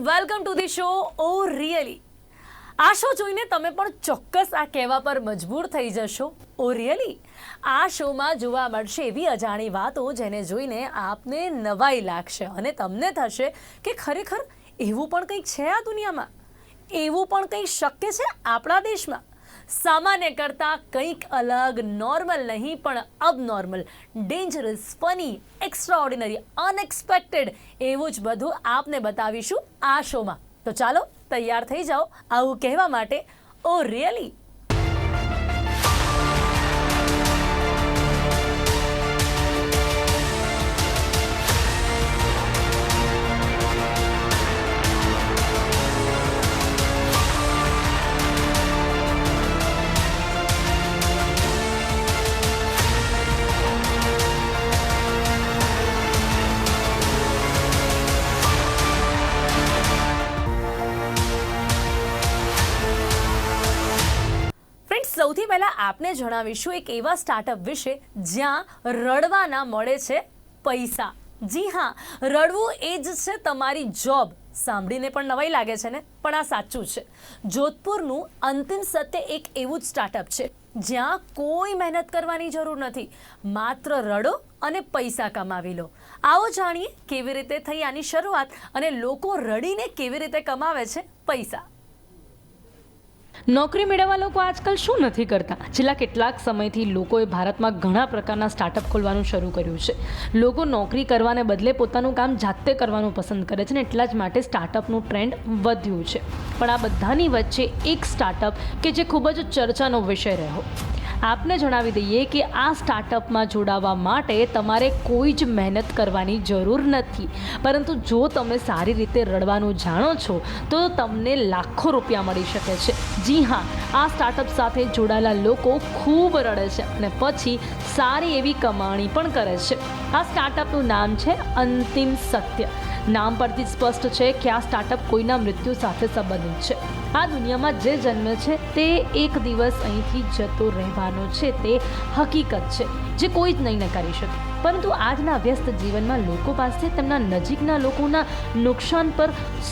Welcome to the show, oh really. આ show જોઈને તમે પણ ચોક્કસ આ કહેવા પર મજબૂર થઈ જશો. Oh really? આ શોમાં જોવા મળશે એવી અજાણી વાતો જેને જોઈને આપને નવાઈ લાગશે અને તમને થશે કે ખરેખર એવું પણ કંઈક છે આ દુનિયામાં? એવું પણ કંઈક શક્ય છે આપણા દેશમાં? સામાન્ય કરતાં કંઈક અલગ નોર્મલ નહીં, પણ abnormal dangerous funny extraordinary unexpected એવું જ બધું આપને બતાવીશું આ શોમાં. તો ચાલો, તૈયાર થઈ જાઓ આવું કહેવા માટે ઓ રિયલી સૌથી પહેલાં આપને જણાવીશું એક એવા સ્ટાર્ટઅપ વિશે જ્યાં રડવાના મળે છે પૈસા. જી હા, રડવું એ જ છે તમારી જોબ સાંભળીને પણ નવાઈ લાગે છે ને? પણ આ સાચું છે. જોધપુરનું અંતિમ સત્ય એક એવું જ સ્ટાર્ટઅપ છે, જ્યાં કોઈ મહેનત કરવાની જરૂર નથી. માત્ર રડો અને પૈસા કમાવી લો. આવો જાણીએ કેવી રીતે થઈ આની શરૂઆત અને લોકો રડીને કેવી રીતે કમાવે છે પૈસા. નોકરી મેળવવા લોકો આજકાલ શું નથી કરતા? છેલ્લા કેટલાક સમયથી લોકોએ ભારતમાં ઘણા પ્રકારના સ્ટાર્ટઅપ ખોલવાનું શરૂ કર્યું છે. લોકો નોકરી કરવાને બદલે પોતાનું કામ જાતે કરવાનું પસંદ કરે છે ને એટલા જ માટે સ્ટાર્ટઅપનું ટ્રેન્ડ વધ્યું છે. પણ આ બધાની વચ્ચે એક સ્ટાર્ટઅપ કે જે ખૂબ જ ચર્ચાનો વિષય રહ્યો. આપને જણાવી દઈએ કે આ સ્ટાર્ટઅપમાં જોડાવા માટે તમારે કોઈ જ મહેનત કરવાની જરૂર નથી. પરંતુ જો તમે સારી રીતે રડવાનું જાણો છો, તો તમને લાખો રૂપિયા મળી શકે છે. જી હા, આ સ્ટાર્ટઅપ સાથે જોડાયેલા લોકો ખૂબ રડે છે અને પછી સારી એવી કમાણી પણ કરે છે. આ સ્ટાર્ટઅપનું નામ છે અંતિમ સત્ય. નામ પરથી સ્પષ્ટ છે કે આ સ્ટાર્ટઅપ કોઈના મૃત્યુ સાથે સંબંધિત છે. આ દુનિયામાં જે જન્મે છે તે એક દિવસ અહીંથી જતો રહેવાનો છે, તે હકીકત છે, જે કોઈ જ નહીં નકારી શકે. પરંતુ આજના વ્યસ્ત જીવનમાં લોકો પાસે તેમના નજીકના લોકોના નુકસાન પર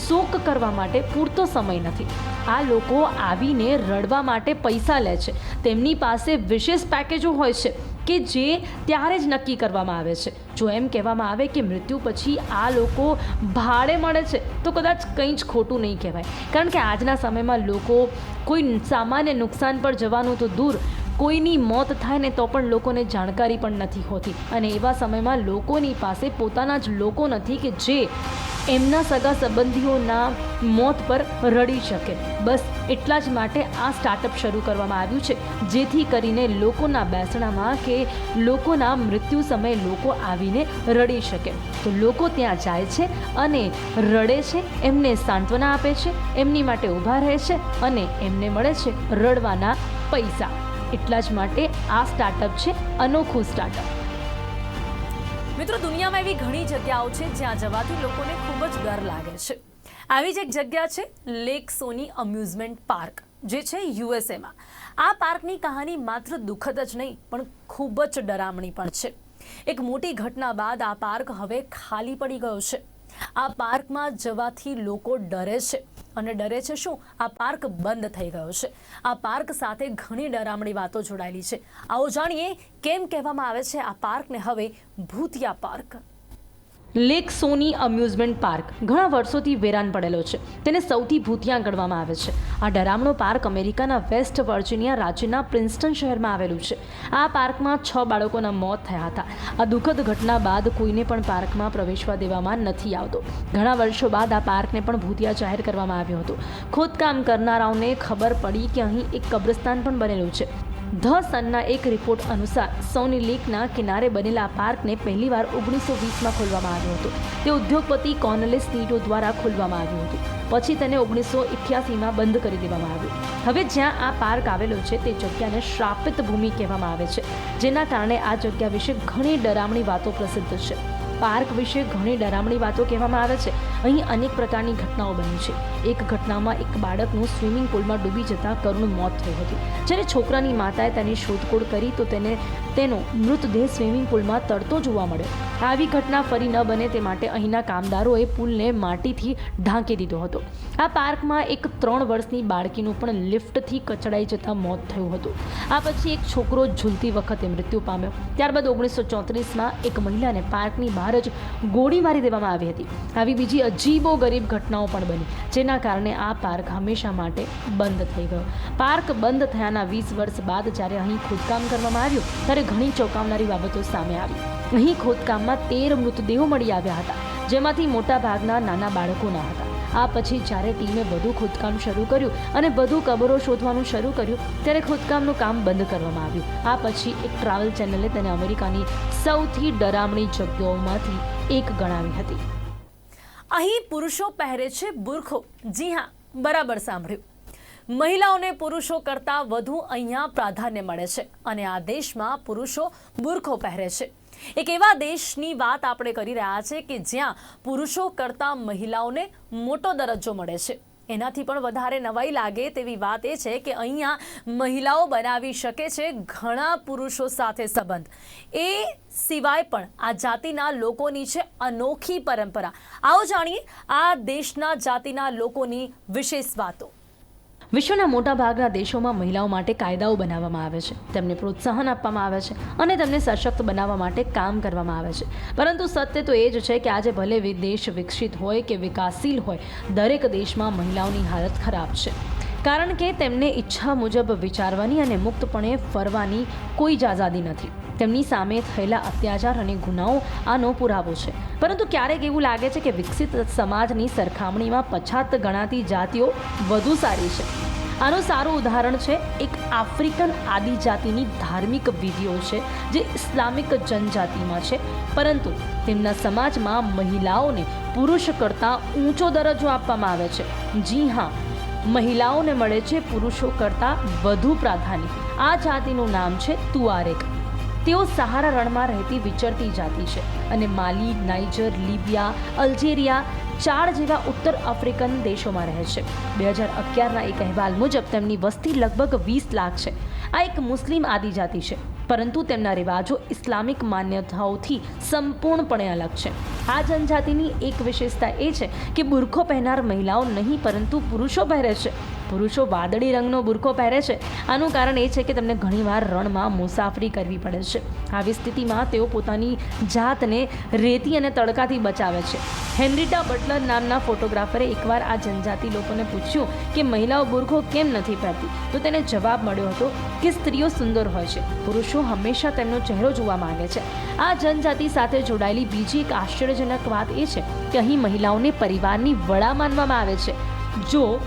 શોક કરવા માટે પૂરતો સમય નથી. આ લોકો આવીને રડવા માટે પૈસા લે છે. તેમની પાસે વિશેષ પેકેજો હોય છે. કે જે ત્યારે જ નક્કી કરવામાં આવે છે. જો એમ કહેવામાં આવે કે મૃત્યુ પછી આ લોકો ભાડે મળે છે, તો કદાચ કંઈ જ ખોટું નહીં કહેવાય. કારણ કે આજના સમયમાં લોકો કોઈ સામાન્ય નુકસાન પર જવાનું તો દૂર, કોઈની મોત થાય ને તો પણ લોકોને જાણકારી પણ નથી હોતી. અને એવા સમયમાં લોકોની પાસે પોતાના જ લોકો નથી કે જે એમના સગા સંબંધીઓના મોત પર રડી શકે. બસ એટલા જ માટે આ સ્ટાર્ટઅપ શરૂ કરવામાં આવ્યું છે, જેથી કરીને લોકોના બેસણામાં કે લોકોના મૃત્યુ સમયે લોકો આવીને રડી શકે. તો લોકો ત્યાં જાય છે અને રડે છે, એમને સાંત્વના આપે છે, એમની માટે ઊભા રહે છે અને એમને મળે છે રડવાના પૈસા. એટલા જ માટે આ સ્ટાર્ટઅપ છે અનોખું સ્ટાર્ટઅપ મિત્રો, દુનિયામાં એવી ઘણી જગ્યાઓ છે જ્યાં જવાથી લોકોને ખૂબ જ ડર લાગે છે. આવી જ એક જગ્યા છે લેક સોની અમ્યુઝમેન્ટ પાર્ક જે છે યુએસએમાં આ પાર્કની કહાની માત્ર દુઃખદ જ નહીં, પણ ખૂબ જ ડરામણી પણ છે. એક મોટી ઘટના બાદ આ પાર્ક હવે ખાલી પડી ગયો છે. આ પાર્કમાં જવાથી લોકો ડરે છે. અને ડરે છે શું? આ પાર્ક બંધ થઈ ગયો છે. આ પાર્ક સાથે ઘણી ડરામણી વાતો જોડાયેલી છે. આવો જાણીએ કેમ કહેવામાં આવે છે આ પાર્કને હવે ભૂતિયા park? Lake Shawnee amusement park. ઘણા વર્ષોથી વેરાન પડેલો છે. તેને સૌથી ભૂતિયા ગણવામાં આવે છે. આ ડરામણો પાર્ક અમેરિકાના વેસ્ટ વર્જિનિયા રાજ્યના પ્રિન્સ્ટન શહેરમાં આવેલું છે. આ પાર્કમાં છ બાળકોના મોત થયા હતા. આ દુઃખદ ઘટના બાદ કોઈને પણ પાર્કમાં પ્રવેશવા દેવામાં નથી આવતો. ઘણા વર્ષો બાદ આ પાર્કને પણ ભૂતિયા જાહેર કરવામાં આવ્યું હતું. ખોદકામ કરનારાઓને ખબર પડી કે અહીં એક કબ્રસ્તાન પણ બનેલું છે. ધ સનના એક રિપોર્ટ અનુસાર સોની લેકના કિનારે બનેલા આ પાર્કને પહેલીવાર ઓગણીસો વીસમાં ખોલવામાં આવ્યો હતો. તે ઉદ્યોગપતિ કોર્નલેસ નીટો દ્વારા ખોલવામાં આવ્યું હતું. પછી તેને ઓગણીસો ઇઠ્યાસીમાં બંધ કરી દેવામાં આવ્યું. હવે જ્યાં આ પાર્ક આવેલો છે, તે જગ્યાને શ્રાપિત ભૂમિ કહેવામાં આવે છે, જેના કારણે આ જગ્યા વિશે ઘણી ડરામણી વાતો પ્રસિદ્ધ છે. પાર્ક વિશે ઘણી ડરામણી વાતો કહેવામાં આવે છે. અહીં અનેક પ્રકારની ઘટનાઓ બની છે. એક ઘટનામાં એક બાળકનું સ્વિમિંગ પુલમાં ડૂબી જતાં કરુણ મોત થયું હતું. જ્યારે છોકરાની માતાએ તેની શોધખોળ કરી તો તેને, તેનો મૃતદેહ સ્વિમિંગ પુલમાં તરતો જોવા મળ્યો. આવી ઘટના ફરી ન બને તે માટે અહીંના કામદારોએ પુલને માટીથી ઢાંકી દીધો હતો. આ પાર્કમાં એક ત્રણ વર્ષની બાળકીનું પણ લિફ્ટથી કચડાઈ જતાં મોત થયું હતું. આ પછી એક છોકરો ઝૂલતી વખતે મૃત્યુ પામ્યો. ત્યારબાદ ઓગણીસો ચોત્રીસમાં એક મહિલાને પાર્કની બહાર જ ગોળી મારી દેવામાં આવી હતી. આવી બીજી અજીબો ગરીબ ઘટનાઓ પણ બની, જેના કારણે આ પાર્ક હંમેશા માટે બંધ થઈ ગયો. પાર્ક બંધ થયાના વીસ વર્ષ બાદ જ્યારે અહીં ખોદકામ કરવામાં આવ્યું, ત્યારે ઘણી ચોંકાવનારી બાબતો સામે આવી. અહીં ખોદકામમાં તેર મૃતદેહો મળી આવ્યા હતા, જેમાંથી મોટા ભાગના નાના બાળકોના હતા. આ પછી જ્યારે ટીમે બધું ખોદકામ શરૂ કર્યું અને બધું કબરો શોધવાનું શરૂ કર્યું, ત્યારે ખોદકામનું કામ બંધ કરવામાં આવ્યું. આ પછી એક ટ્રાવેલ ચેનલે તેને અમેરિકાની સૌથી ડરામણી જગ્યાઓમાંથી એક ગણાવી હતી. અહીં પુરુષો પહેરે છે બુરખો. જી હા, બરાબર સાંભળ્યું. મહિલાઓને પુરુષો કરતાં વધુ અહીંયા પ્રાધાન્ય મળે છે અને આ દેશમાં પુરુષો બુરખો પહેરે છે. એક એવા દેશની વાત આપણે કરી રહ્યા છે કે જ્યાં પુરુષો કરતાં મહિલાઓને મોટો દરજ્જો મળે છે. એનાથી પણ વધારે નવાઈ લાગે તેવી વાત એ છે કે અહીંયા મહિલાઓ બનાવી શકે છે ઘણા પુરુષો સાથે સંબંધ. એ સિવાય પણ આ જાતિના લોકોની છે અનોખી પરંપરા. આવો જાણીએ આ દેશના જાતિના લોકોની વિશેષ વાતો. વિશ્વના મોટા ભાગના દેશોમાં મહિલાઓ માટે કાયદાઓ બનાવવામાં આવે છે. તેમને પ્રોત્સાહન આપવામાં આવે છે અને તેમને સશક્ત બનાવવા માટે કામ કરવામાં આવે છે. પરંતુ સત્ય તો એ જ છે કે આજે ભલે દેશ વિકસિત હોય કે વિકાસશીલ હોય, દરેક દેશમાં મહિલાઓની હાલત ખરાબ છે. કારણ કે તેમને ઈચ્છા મુજબ વિચારવાની અને મુક્તપણે ફરવાની કોઈ જ આઝાદી નથી. તેમની સામે થયેલા અત્યાચાર અને ગુનાઓ આનો પુરાવો છે. પરંતુ ક્યારેક એવું લાગે છે કે વિકસિત સમાજની સરખામણીમાં પછાત ગણાતી જાતિઓ વધુ સારી છે. આનું સારું ઉદાહરણ છે એક આફ્રિકન આદિજાતિની ધાર્મિક વિધિઓ છે જે ઇસ્લામિક જનજાતિમાં છે. પરંતુ તેમના સમાજમાં મહિલાઓને પુરુષ કરતાં ઊંચો દરજ્જો આપવામાં આવે છે. જી હા, મહિલાઓને મળે છે પુરુષો કરતાં વધુ પ્રાધાન્ય. આ જાતિનું નામ છે તુઆરેક. તેઓ સહારા રણમાં રહેતી વિચરતી જાતિ છે અને માલી, નાઇજર, લિબિયા, અલ્જેરિયા ચાર જેવા ઉત્તર આફ્રિકન દેશોમાં રહે છે. બે હજાર અગિયારના એક અહેવાલ મુજબ તેમની વસ્તી લગભગ વીસ લાખ છે. આ એક મુસ્લિમ આદિજાતિ છે, પરંતુ તેમના રિવાજો ઇસ્લામિક માન્યતાઓથી સંપૂર્ણપણે અલગ છે. આ જનજાતિની એક વિશેષતા એ છે કે બુરખો પહેરનાર મહિલાઓ નહીં, પરંતુ પુરુષો પહેરે છે. પુરુષો વાદળી રંગનો બુરખો પહેરે છે. આનું કારણ એ છે કે તેમને ઘણીવાર રણમાં મુસાફરી કરવી પડે છે. આવી સ્થિતિમાં તેઓ પોતાની જાતને રેતી અને તડકાથી બચાવે છે. હેનરીટા બટલર નામના ફોટોગ્રાફરે એકવાર આ જનજાતિ લોકોને પૂછ્યું કે મહિલાઓ બુરખો કેમ નથી પહેરતી? તો તેને જવાબ મળ્યો હતો કે સ્ત્રીઓ સુંદર હોય છે. પુરુષો હંમેશા તેમનો ચહેરો જોવા માંગે છે. આ જનજાતિ સાથે જોડાયેલી બીજી એક આશ્ચર્યજનક વાત એ છે કે અહીં મહિલાઓને પરિવારની વડા માનવામાં આવે છે. જો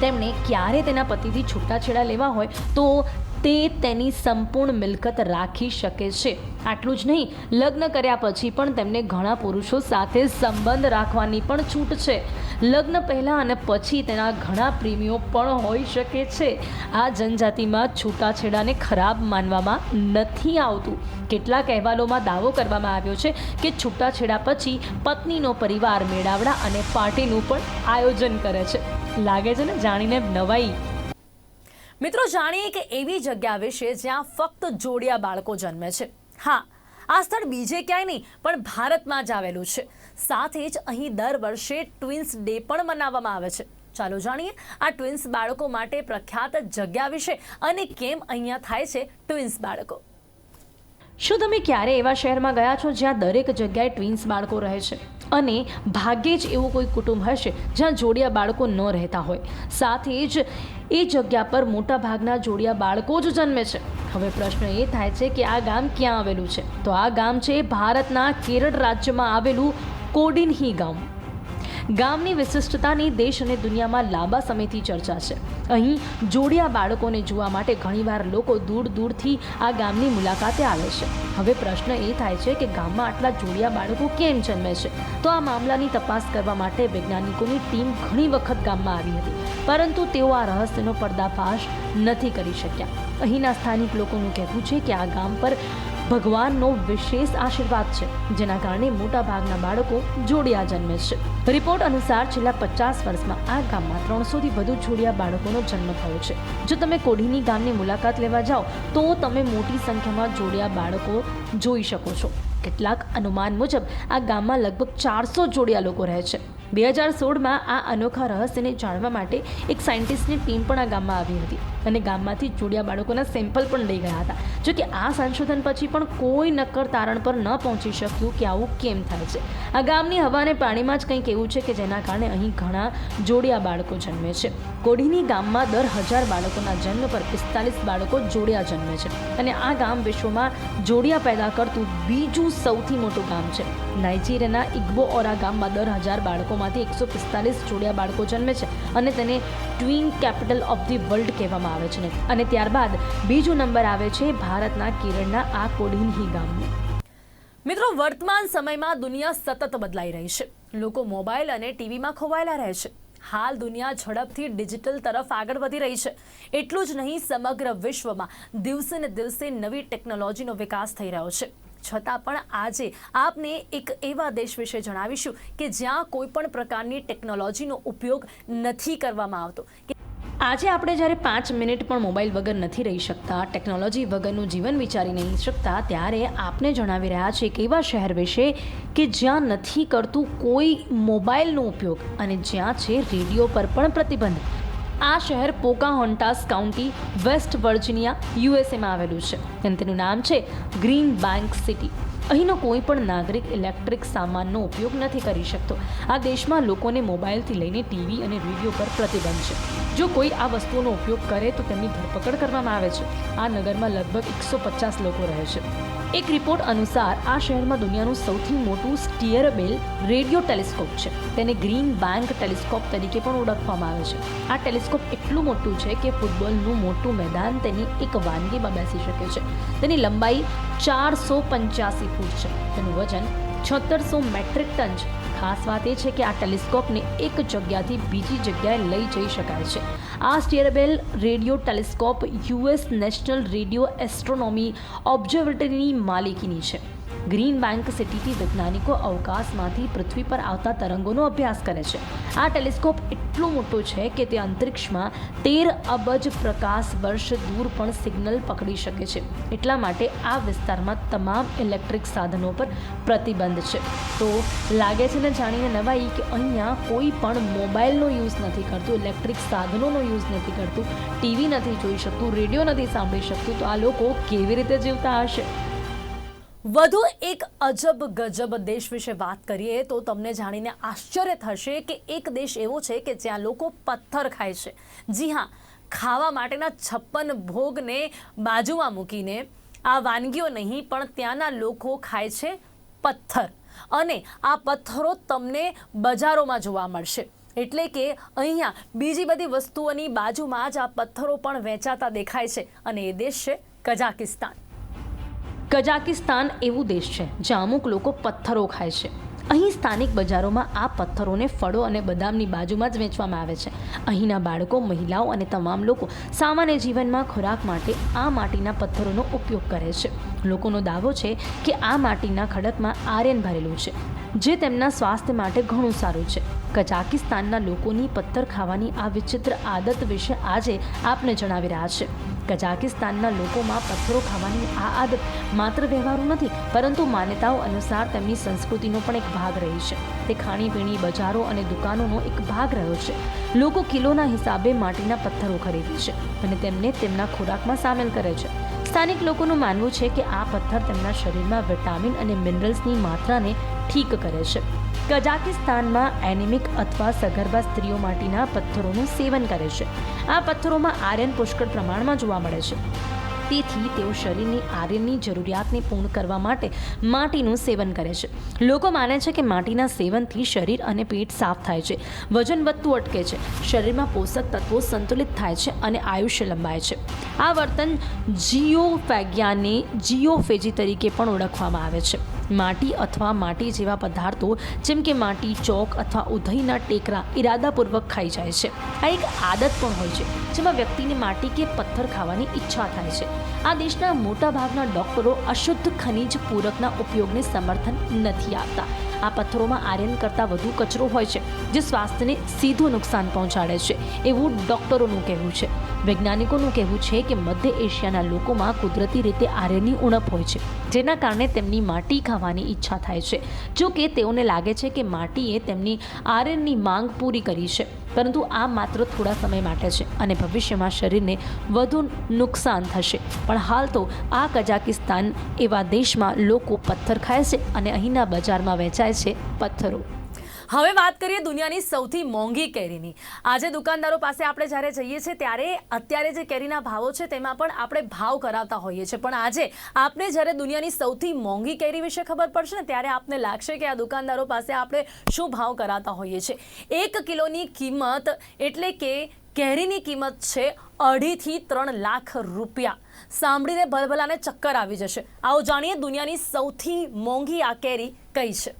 તેમણે ક્યારે તેના પતિથી છૂટાછેડા લેવા હોય તો તે તેની સંપૂર્ણ મિલકત રાખી શકે છે. આટલું જ નહીં, લગ્ન કર્યા પછી પણ તેમને ઘણા પુરુષો સાથે સંબંધ રાખવાની પણ છૂટ છે. લગ્ન પહેલાં અને પછી તેના ઘણા પ્રેમીઓ પણ હોઈ શકે છે. આ જનજાતિમાં છૂટાછેડાને ખરાબ માનવામાં નથી આવતું. કેટલાક અહેવાલોમાં દાવો કરવામાં આવ્યો છે કે છૂટાછેડા પછી પત્નીનો પરિવાર મેળાવડા અને પાર્ટીનું પણ આયોજન કરે છે. લાગે છે ને જાણીને નવાઈ. મિત્રો, જાણીએ કે એવી જગ્યા વિશે જ્યાં ફક્ત જોડિયા બાળકો જન્મે છે. હા, આ સ્થળ બીજે ક્યાંય નહીં, પણ ભારતમાં જ આવેલું છે. સાથે જ અહીં દર વર્ષે ટ્વિન્સ ડે પણ મનાવવામાં આવે છે. ચાલો જાણીએ, આ ટ્વિન્સ બાળકો માટે પ્રખ્યાત જગ્યા વિશે અને કેમ અહીંયા થાય છે ટ્વિન્સ બાળકો. શું તમે ક્યારે એવા શહેરમાં ગયા છો જ્યાં દરેક જગ્યાએ ટ્વિન્સ બાળકો રહે છે? અને ભાગ્યે જ એવું કોઈ કુટુંબ હશે જ્યાં જોડિયા બાળકો ન રહેતા હોય? સાથે જ એ જગ્યા પર મોટા ભાગના જોડિયા બાળકો જ જન્મે છે. હવે પ્રશ્ન એ થાય છે કે આ ગામ ક્યાં આવેલું છે? તો આ ગામ છે ભારતના કેરળ રાજ્યમાં આવેલું કોડિનહી ગામ. ગામની વિશિષ્ટતાની દેશ અને દુનિયામાં લાંબા સમયથી ચર્ચા છે. અહીં જોડિયા બાળકોને જોવા માટે ઘણીવાર લોકો દૂર દૂરથી આ ગામની મુલાકાતે આવે છે. હવે પ્રશ્ન એ થાય છે કે ગામમાં આટલા જોડિયા બાળકો કેમ જન્મે છે? તો આ મામલાની તપાસ કરવા માટે વૈજ્ઞાનિકોની ટીમ ઘણી વખત ગામમાં આવી હતી. પરંતુ તેઓ આ રહસ્યનો પર્દાફાશ નથી કરી શક્યા. અહીંના સ્થાનિક લોકોનું કહેવું છે કે આ ગામ પર ભગવાનનો વિશેષ આશીર્વાદ છે, જેના કારણે મોટા ભાગના બાળકો જોડિયા જન્મે છે. રિપોર્ટ અનુસાર છેલ્લા પચાસ વર્ષમાં આ ગામમાં ત્રણસોથી વધુ જોડિયા બાળકોનો જન્મ થયો છે. જો તમે કોઢીની ગામની મુલાકાત લેવા જાઓ, તો તમે મોટી સંખ્યામાં જોડિયા બાળકો જોઈ શકો છો. કેટલાક અનુમાન મુજબ, આ ગામમાં લગભગ ચારસો જોડિયા લોકો રહે છે. બે હજાર સોળમાં આ અનોખા રહસ્યને જાણવા માટે એક સાયન્ટિસ્ટની ટીમ પણ આ ગામમાં આવી હતી. અને ગામમાંથી જોડિયા બાળકોના સેમ્પલ પણ લઈ ગયા હતા. જો કે આ સંશોધન પછી પણ કોઈ નક્કર તારણ પર ન પહોંચી શક્યું કે આવું કેમ થાય છે. આ ગામની હવાને પાણીમાં જ કંઈક એવું છે કે જેના કારણે અહીં ઘણા જોડિયા બાળકો જન્મે છે. કોઢીની ગામમાં દર હજાર બાળકોના જન્મ પર પિસ્તાલીસ બાળકો જોડિયા જન્મે છે. અને આ ગામ વિશ્વમાં જોડિયા પેદા કરતું બીજું સૌથી મોટું ગામ છે. નાઇજીરિયાના ઇગ્બો ઓરા ગામમાં દર હજાર બાળકોમાંથી એકસો પિસ્તાલીસ જોડિયા બાળકો જન્મે છે અને તેને twin capital of the world કહેવામાં આવે છે. અને ત્યારબાદ બીજો નંબર આવે છે ભારતના કેરળના આ કોડિનહી ગામનો. મિત્રો, વર્તમાન સમયમાં દુનિયા સતત બદલાઈ રહી છે. લોકો મોબાઈલ અને ટીવીમાં ખોવાયેલા રહે છે. હાલ દુનિયા ઝડપથી ડિજિટલ તરફ આગળ વધી રહી છે. એટલું જ નહીં, સમગ્ર વિશ્વમાં દિવસે ને દિવસે નવી ટેકનોલોજીનો વિકાસ થઈ રહ્યો છે. છતાં પણ આજે આપને એક એવા દેશ વિશે જણાવીશું કે જ્યાં કોઈ પણ પ્રકારની ટેકનોલોજીનો ઉપયોગ નથી કરવામાં આવતો. આજે આપણે જ્યારે પાંચ મિનિટ પણ મોબાઈલ વગર નથી રહી શકતા, ટેકનોલોજી વગરનું જીવન વિચારી નહીં શકતા, ત્યારે આપને જણાવી રહ્યા છે એક એવા શહેર વિશે કે જ્યાં નથી કરતું કોઈ મોબાઈલનો ઉપયોગ અને જ્યાં છે રેડિયો પર પણ પ્રતિબંધ. આ શહેર પોકાહોન્ટાસ કાઉન્ટી, વેસ્ટ વર્જિનિયા યુએસએમાં આવેલું છે. અને તેનું નામ છે ગ્રીન બેંક સિટી. અહીંનો કોઈ પણ નાગરિક ઇલેક્ટ્રિક સામાનનો ઉપયોગ નથી કરી શકતો. આ દેશમાં લોકોને મોબાઈલથી લઈને ટીવી અને રેડિયો પર પ્રતિબંધ છે. જો કોઈ આ વસ્તુઓનો ઉપયોગ કરે તો તેમની ધરપકડ કરવામાં આવે છે. આ નગરમાં લગભગ એકસો પચાસ લોકો રહે છે. એક રિપોર્ટ અનુસાર આ શહેરમાં દુનિયાનું સૌથી મોટું સ્ટીયરબેલ રેડિયો ટેલિસ્કોપ છે. તેને ગ્રીન બેંક ટેલિસ્કોપ તરીકે પણ ઓળખવામાં આવે છે. આ ટેલિસ્કોપ એટલું મોટું છે કે ફૂટબોલનું મોટું મેદાન તેની એક વાનગીમાં બેસી શકે છે. તેની લંબાઈ ચારસો પંચ્યાસી ફૂટ છે. તેનું વજન છોતેરસો મેટ્રિક ટન છે. ખાસ વાત એ છે કે આ ટેલિસ્કોપને એક જગ્યાથી બીજી જગ્યાએ લઈ જઈ શકાય છે. આ સ્ટીયરબેલ radio telescope US national radio astronomy ઓબ્ઝર્વેટરીની માલિકીની છે. ગ્રીન બેંક સિટીથી વૈજ્ઞાનિકો અવકાશમાંથી પૃથ્વી પર આવતા તરંગોનો અભ્યાસ કરે છે. આ ટેલિસ્કોપ એટલો મોટો છે કે તે અંતરિક્ષમાં તેર અબજ પ્રકાશ વર્ષ દૂર પણ સિગ્નલ પકડી શકે છે. એટલા માટે આ વિસ્તારમાં તમામ ઇલેક્ટ્રિક સાધનો પર પ્રતિબંધ છે. તો લાગે છે ને જાણીને નવાઈ કે અહીંયા કોઈ પણ મોબાઈલનો યુઝ નથી કરતું, ઇલેક્ટ્રિક સાધનોનો યુઝ નથી કરતું, ટીવી નથી જોઈ શકતું, રેડિયો નથી સાંભળી શકતું. તો આ લોકો કેવી રીતે જીવતા હશે? વધુ એક અજબ ગજબ દેશ વિશે વાત કરીએ તો તમને જાણીને આશ્ચર્ય થશે કે એક દેશ એવો છે કે જ્યાં લોકો પથ્થર ખાય છે. જી હા, ખાવા માટેના છપ્પન ભોગને બાજુમાં મૂકીને આ વાનગીઓ નહીં, પણ ત્યાંના લોકો ખાય છે પથ્થર. અને આ પથ્થરો તમને બજારોમાં જોવા મળશે. એટલે કે અહીંયા બીજી બધી વસ્તુઓની બાજુમાં જ આ પથ્થરો પણ વેચાતા દેખાય છે. અને એ દેશ છે કઝાકિસ્તાન. કઝાકિસ્તાન એવું દેશ છે, જ્યાં અમુક લોકો પથ્થરો ખાય છે. અહીં સ્થાનિક બજારોમાં આ પથ્થરોને ફળો અને બદામની બાજુમાં જ વેચવામાં આવે છે. અહીંના બાળકો, મહિલાઓ અને તમામ લોકો સામાન્ય જીવનમાં ખોરાક માટે આ માટીના પથ્થરોનો ઉપયોગ કરે છે. લોકોનો દાવો છે કે આ માટીના ખડકમાં આર્યન ભરેલું છે, જે તેમના સ્વાસ્થ્ય માટે ઘણું સારું છે. કઝાકિસ્તાનના લોકોની પથ્થર ખાવાની આ વિચિત્ર આદત વિશે આજે આપને જણાવી રહ્યા છે. કઝાકિસ્તાનના લોકોમાં પથ્થરો ખાવાની આ આદત માત્ર વ્યવહારો નથી, પરંતુ માન્યતાઓ અનુસાર તેમની સંસ્કૃતિનો પણ એક ભાગ રહી છે. તે ખાણીપીણી, બજારો અને દુકાનોનો એક ભાગ રહ્યો છે. લોકો કિલોના હિસાબે માટીના પથ્થરો ખરીદે છે અને તેમને તેમના ખોરાકમાં સામેલ કરે છે. સ્થાનિક લોકોનું માનવું છે કે આ પથ્થર તેમના શરીરમાં વિટામિન અને મિનરલ્સની માત્રાને ઠીક કરે છે. કઝાકિસ્તાનમાં એનિમિક અથવા સગર્ભા સ્ત્રીઓ માટીના પથ્થરોનું સેવન કરે છે. આ પથ્થરોમાં આર્યન પુષ્કળ પ્રમાણમાં જોવા મળે છે. તેથી તેઓ શરીરની આર્યનની જરૂરિયાતને પૂર્ણ કરવા માટે માટીનું સેવન કરે છે. લોકો માને છે કે માટીના સેવનથી શરીર અને પેટ સાફ થાય છે. વજન વધતું અટકે છે. શરીરમાં પોષક તત્વો સંતુલિત થાય છે અને આયુષ્ય લંબાય છે. આ વર્તન જીઓફેગ્યાને જીઓફેજી તરીકે પણ ઓળખવામાં આવે છે. માટી અથવા માટી જેવા પદાર્થો, જેમ કે માટી, ચોક અથવા ઉધઈના ટેકરા ઇરાદાપૂર્વક ખાઈ જાય છે. આ એક આદત પણ હોય છે, જેમાં વ્યક્તિને માટી કે પથ્થર ખાવાની ઈચ્છા થાય છે. આ દેશના મોટાભાગના ડોક્ટરો અશુદ્ધ ખનિજ પૂરકના ઉપયોગને સમર્થન નથી આપતા. આ પથ્થરોમાં આયરન કરતાં વધુ કચરો હોય છે, જે સ્વાસ્થ્યને સીધું નુકસાન પહોંચાડે છે, એવું ડોક્ટરોનું કહેવું છે. વૈજ્ઞાનિકોનું કહેવું છે કે મધ્ય એશિયાના લોકોમાં કુદરતી રીતે આર્યનની ઉણપ હોય છે, જેના કારણે તેમની માટી ખાવાની ઈચ્છા થાય છે. જો કે તેઓને લાગે છે કે માટીએ તેમની આર્યનની માંગ પૂરી કરી છે. પરંતુ આ માત્ર થોડા સમય માટે છે અને ભવિષ્યમાં શરીરને વધુ નુકસાન થશે. પણ હાલ તો આ કઝાકિસ્તાન એવા દેશમાં લોકો પથ્થર ખાય છે અને અહીંના બજારમાં વેચાય છે પથ્થરો. હવે વાત કરીએ દુનિયાની સૌથી મોંઘી કેરીની. આજે દુકાનદારો પાસે આપણે જ્યારે જઈએ છીએ ત્યારે અત્યારે જે કેરીના ભાવો છે તેમાં પણ આપણે ભાવ કરાવતા હોઈએ છીએ. પણ આજે આપને જ્યારે દુનિયાની સૌથી મોંઘી કેરી વિશે ખબર પડશે ને, ત્યારે આપને લાગશે કે આ દુકાનદારો પાસે આપણે શું ભાવ કરાવતા હોઈએ છીએ. એક કિલોની કિંમત એટલે કે કેરીની કિંમત છે અઢીથી ત્રણ લાખ રૂપિયા. સાંભળીને ભલભલાને ચક્કર આવી જશે. આવો જાણીએ દુનિયાની સૌથી મોંઘી આ કેરી કઈ છે.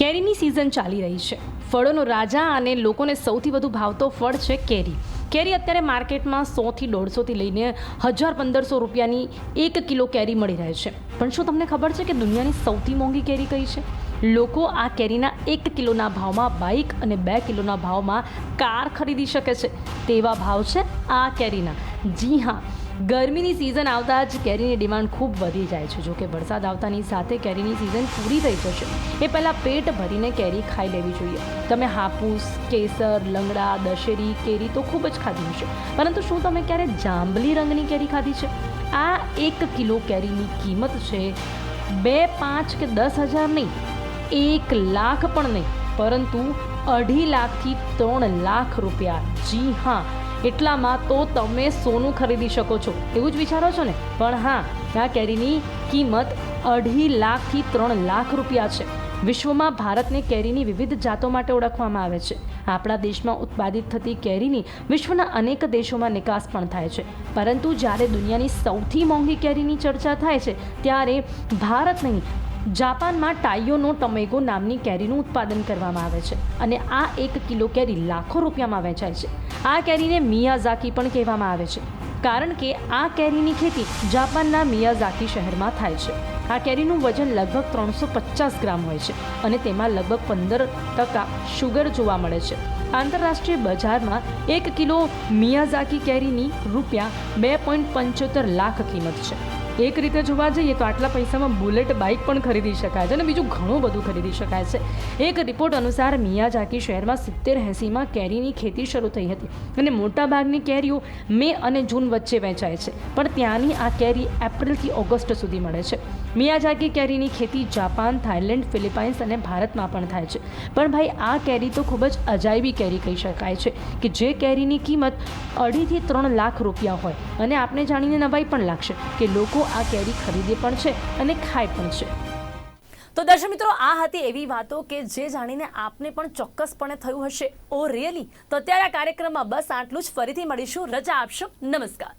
કેરીની સિઝન ચાલી રહી છે. ફળોનો રાજા અને લોકોને સૌથી વધુ ભાવતો ફળ છે કેરી. કેરી અત્યારે માર્કેટમાં સોથી દોઢસોથી લઈને હજાર પંદરસો રૂપિયાની એક કિલો કેરી મળી રહે છે. પણ શું તમને ખબર છે કે દુનિયાની સૌથી મોંઘી કેરી કઈ છે? લોકો આ કેરીના એક કિલોના ભાવમાં બાઇક અને બે કિલોના ભાવમાં કાર ખરીદી શકે છે. તેવા ભાવ છે આ કેરીના. જી હા ગરમીની સિઝન આવતા જ કેરીની ડિમાન્ડ ખૂબ વધી જાય છે. જો કે વરસાદ આવતાની સાથે કેરીની સિઝન પૂરી થઈ જશે. એ પહેલાં પેટ ભરીને કેરી ખાઈ લેવી જોઈએ. તમે હાપૂસ, કેસર, લંગડા, દશેરી કેરી તો ખૂબ જ ખાધી હશે. પરંતુ શું તમે ક્યારે જાંબલી રંગની કેરી ખાધી છે? આ એક કિલો કેરીની કિંમત છે બે, પાંચ કે દસ હજાર નહીં. એક લાખ પણ નહીં. પરંતુ અઢી લાખથી ત્રણ લાખ રૂપિયા. જી હા એટલામાં તો તમે સોનું ખરીદી શકો છો. એવું જ વિચારો છો ને? પણ હા આ કેરીની કિંમત અઢી લાખથી ત્રણ લાખ રૂપિયા છે. વિશ્વમાં ભારતને કેરીની વિવિધ જાતો માટે ઓળખવામાં આવે છે. આપણા દેશમાં ઉત્પાદિત થતી કેરીની વિશ્વના અનેક દેશોમાં નિકાસ પણ થાય છે. પરંતુ જ્યારે દુનિયાની સૌથી મોંઘી કેરીની ચર્ચા થાય છે, ત્યારે ભારત નહીં જાપાનમાં ટાઈયોનો ટમેગો નામની કેરીનું ઉત્પાદન કરવામાં આવે છે અને આ એક કિલો કેરી લાખો રૂપિયામાં વેચાય છે. આ કેરીને મિયાઝાકી પણ કહેવામાં આવે છે, કારણ કે આ કેરીની ખેતી જાપાનના મિયાઝાકી શહેરમાં થાય છે. આ કેરીનું વજન લગભગ ત્રણસો પચાસ ગ્રામ હોય છે અને તેમાં લગભગ પંદર ટકા શુગર જોવા મળે છે. આંતરરાષ્ટ્રીય બજારમાં એક કિલો મિયાઝાકી કેરીની રૂપિયા બે પોઈન્ટ પંચોતેર લાખ કિંમત છે. એક રીતે જોવા જઈએ તો આટલા પૈસામાં બુલેટ બાઇક પણ ખરીદી શકાય છે અને બીજું ઘણું બધું ખરીદી શકાય છે. એક રિપોર્ટ અનુસાર મિયાજાકી શહેરમાં સિત્તેર એંસીમાં કેરીની ખેતી શરૂ થઈ હતી અને મોટાભાગની કેરીઓ મે અને જૂન વચ્ચે વેચાય છે. પણ ત્યાંની આ કેરી એપ્રિલથી ઓગસ્ટ સુધી મળે છે. મિયાઝાકી કેરીની ખેતી જાપાન, થાઇલેન્ડ, ફિલિપાઇન્સ અને ભારતમાં પણ થાય છે. પણ ભાઈ, આ કેરી તો ખૂબ જ અજાયબી કેરી કહી શકાય છે કે જે કેરીની કિંમત અઢીથી ત્રણ લાખ રૂપિયા હોય અને આપણે જાણીને નવાઈ પણ લાગશે કે આ કેરી ખરીદે પણ છે અને ખાય પણ છે. તો દર્શક મિત્રો, આ હતી એવી વાતો કે જે જાણીને આપને પણ ચોક્કસપણે થયું હશે. Oh really? તો અત્યારે આ કાર્યક્રમમાં બસ આટલું જ. ફરીથી મળીશું. રજા આપશો. નમસ્કાર.